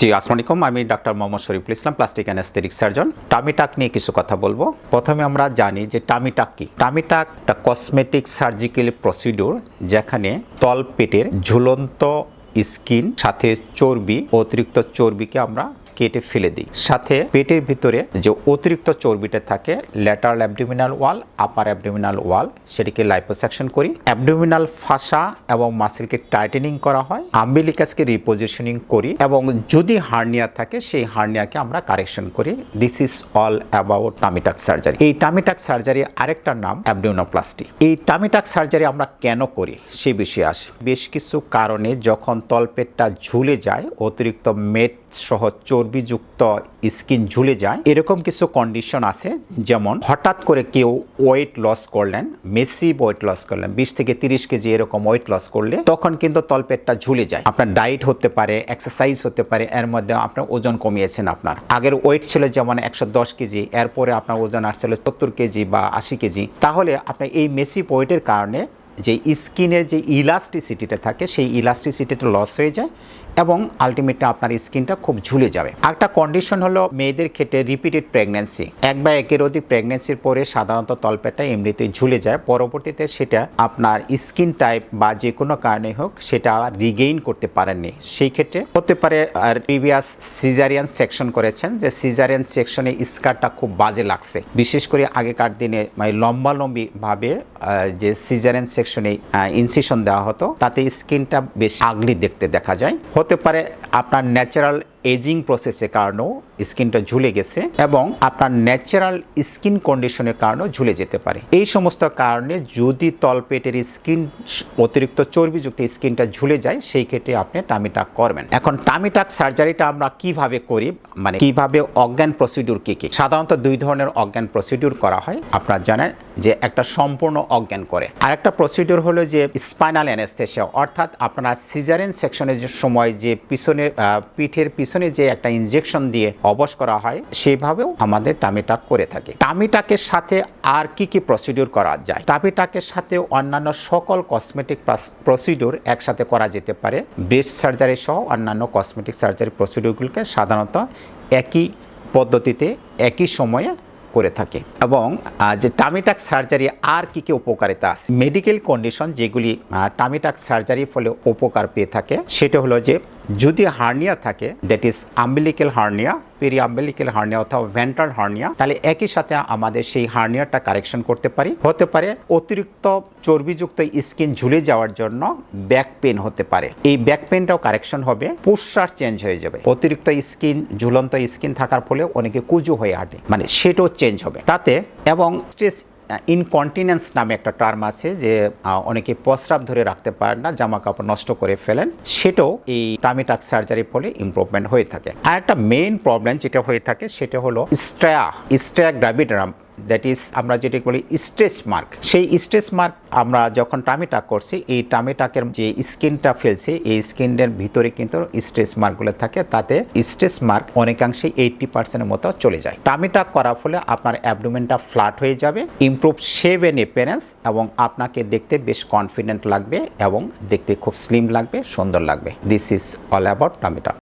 জি আসসালামাইকুম আমি doctor Mohammad Shariful Islam, plastic anaesthetic surgeon. Tummy tuck নিয়ে কিছু কথা বলব। প্রথমে আমরা জানি যে টামিটাক কি? টামিটাক একটা কসমেটিক সার্জিক্যাল প্রসিডিউর যেখানে তল পেটের ঝুলন্ত স্কিন, সাথে চর্বি, অতিরিক্ত চর্বিকে আমরা কেটে ফেলে দিই। সাথে পেটের ভিতরে যে অতিরিক্ত চর্বিটা থাকে, lateral abdominal wall, upper abdominal wall, সেটিকে লাইপোসেকশন করি। অ্যাবডোমিনাল ফাঁসা এবং মাসেলকে টাইটেনিং করা হয়। আম্বিলিকাসকে রিপোজিশনিং করি এবং যদি হার্নিয়া থাকে, সেই হার্নিয়াকে আমরা কারেকশন করি। This is all about tummy tuck surgery এই টামিটাক সার্জারির আরেকটা নাম অ্যাবডোমিনোপ্লাস্টি এই টামিটাক সার্জারি আমরা কেন করি? সে বিষয়ে আসি। বেশ কিছু কারণে যখন তলপেটটা ঝুলে যায়, অতিরিক্ত মেট সহ চর্বিযুক্ত স্কিন ঝুলে যায়। এরকম কিছু কন্ডিশন আছে, যেমন হঠাৎ করে কেউ ওয়েট লস করলেন মেসিভ ওয়েট লস করলেন, বিশ থেকে তিরিশ কেজি এরকম ওয়েট লস করলে, তখন কিন্তু তলপেটটা ঝুলে যায়। আপনার ডায়েট হতে পারে এক্সারসাইজ হতে পারে, এর মধ্যে আপনার ওজন কমিয়েছেন আপনার। আগের ওয়েট ছিল যেমন একশো দশ কেজি, এরপরে আপনার ওজন আসছিল সত্তর কেজি বা আশি কেজি। তাহলে আপনার এই মেসিভ ওয়েটের কারণে যে স্কিনের যে ইলাস্টিসিটিটা থাকে, সেই ইলাস্টিসিটিটা লস হয়ে যায়। এবং আলটিমেটলি আপনার স্কিনটা খুব ঝুলে যাবে। একটা কন্ডিশন হলো মেয়েদের ক্ষেত্রে রিপিটেড প্রেগনেন্সি এক বা একের অধিক প্রেগনেন্সির পরে সাধারণত তলপেটটা এমনিতেই ঝুলে যায়। পরবর্তীতে সেটা আপনার স্কিন টাইপ বা যে কোনো কারণে হোক সেটা রিগেইন করতে পারেননি। সেই ক্ষেত্রে হতে পারে, আর প্রিভিয়াস সিজারিয়ান সেকশন করেছেন যে সিজারিয়ান সেকশনে স্কারটা খুব বাজে লাগছে। বিশেষ করে আগেকার দিনে মানে লম্বালম্বি ভাবে যে সিজারিয়ান সেকশনে ইনসিশন দেওয়া হতো, তাতে স্কিনটা বেশ আগলি দেখতে দেখা যায়। হতে পারে আপনার ন্যাচারাল এজিং প্রসেসের কারণেও স্কিনটা ঝুলে গেছে এবং আপনার ন্যাচারাল স্কিন কন্ডিশনের কারণেও ঝুলে যেতে পারে। এই সমস্ত কারণে যদি তলপেটের স্কিন অতিরিক্ত চর্বিযুক্ত স্কিনটা ঝুলে যায়, সেই ক্ষেত্রে আপনি টামিটাক করবেন। এখন টামিটাক সার্জারিটা আমরা কীভাবে করি মানে কীভাবে অজ্ঞান প্রসিডিউর কি কি? সাধারণত দুই ধরনের অজ্ঞান প্রসিডিউর করা হয়। আপনার জানেন যে একটা সম্পূর্ণ অজ্ঞান করে। আরেকটা প্রসিডিউর হলো যে স্পাইনাল অ্যানেস্থেশিয়া অর্থাৎ আপনারা সিজারেন সেকশনের সময় যে পিছনে পিঠের পিছনে যে একটা ইনজেকশন দিয়ে অবশ করা হয়, সেভাবেও আমাদের টামিটাক করে থাকে। টামিটাকের সাথে আর কি কি প্রসিডিউর করা যায়? টামিটাকের সাথে অন্যান্য সকল কসমেটিক প্রসিডিউর একসাথে করা যেতে পারে। ব্রেস্ট সার্জারি সহ অন্যান্য কসমেটিক সার্জারি প্রসিডিউরগুলোকে সাধারণত একই পদ্ধতিতে, একই সময়ে করে থাকে। এবং যে টামিটাক সার্জারি আর কি কি উপকারিতা আছে? মেডিকেল কন্ডিশন যেগুলি টামিটাক সার্জারির ফলে উপকার পেয়ে থাকে, সেটা হলো যে যদি হার্নিয়া থাকে that is umbilical hernia periumbilical hernia অথবা ভেন্ট্রাল হার্নিয়া, তাহলে একই সাথে আমাদের সেই হার্নিয়াটা কারেকশন করতে পারি। হতে পারে অতিরিক্ত চর্বিযুক্ত স্কিন ঝুলে যাওয়ার জন্য ব্যাক পেন হতে পারে। এই ব্যাক পেনটাও কারেকশন হবে পোস্টার চেঞ্জ হয়ে যাবে। অতিরিক্ত স্কিন, ঝুলন্ত স্কিন থাকার ফলে অনেকে কুজু হয়ে হাঁটে। মানে সেটাও চেঞ্জ হবে। তাতে এবং স্ট্রেস ইনকন্টিনেন্স নামে একটা টার্ম আছে যে অনেকে প্রস্রাব ধরে রাখতে পারেন না জামা কাপড় নষ্ট করে ফেলেন। সেটাও এই টামিটাক সার্জারির ফলে ইমপ্রুভমেন্ট হয়ে থাকে। আর একটা মেইন প্রবলেম যেটা হয়ে থাকে, সেটা হলো স্ট্রা স্ট্রা গ্রাভিডারাম দ্যাট ইজ আমরা যেটা বলি স্ট্রেচ মার্ক সেই স্ট্রেচ মার্ক আমরা যখন টামিটাক করছি, এই টামিটাকের যে স্কিনটা ফেলছে, এই স্কিনের ভিতরে কিন্তু স্ট্রেচ মার্কগুলো থাকে, তাতে স্ট্রেচ মার্ক অনেকাংশে এইটটি পার্সেন্টের মতো চলে যায়। টামিটাক করার ফলে আপনার অ্যাবডোমেনটা ফ্ল্যাট হয়ে যাবে ইমপ্রুভ শেভ এন এপিয়ারেন্স এবং আপনাকে দেখতে বেশ কনফিডেন্ট লাগবে এবং দেখতে খুব স্লিম লাগবে, সুন্দর লাগবে। This is all about tummy tuck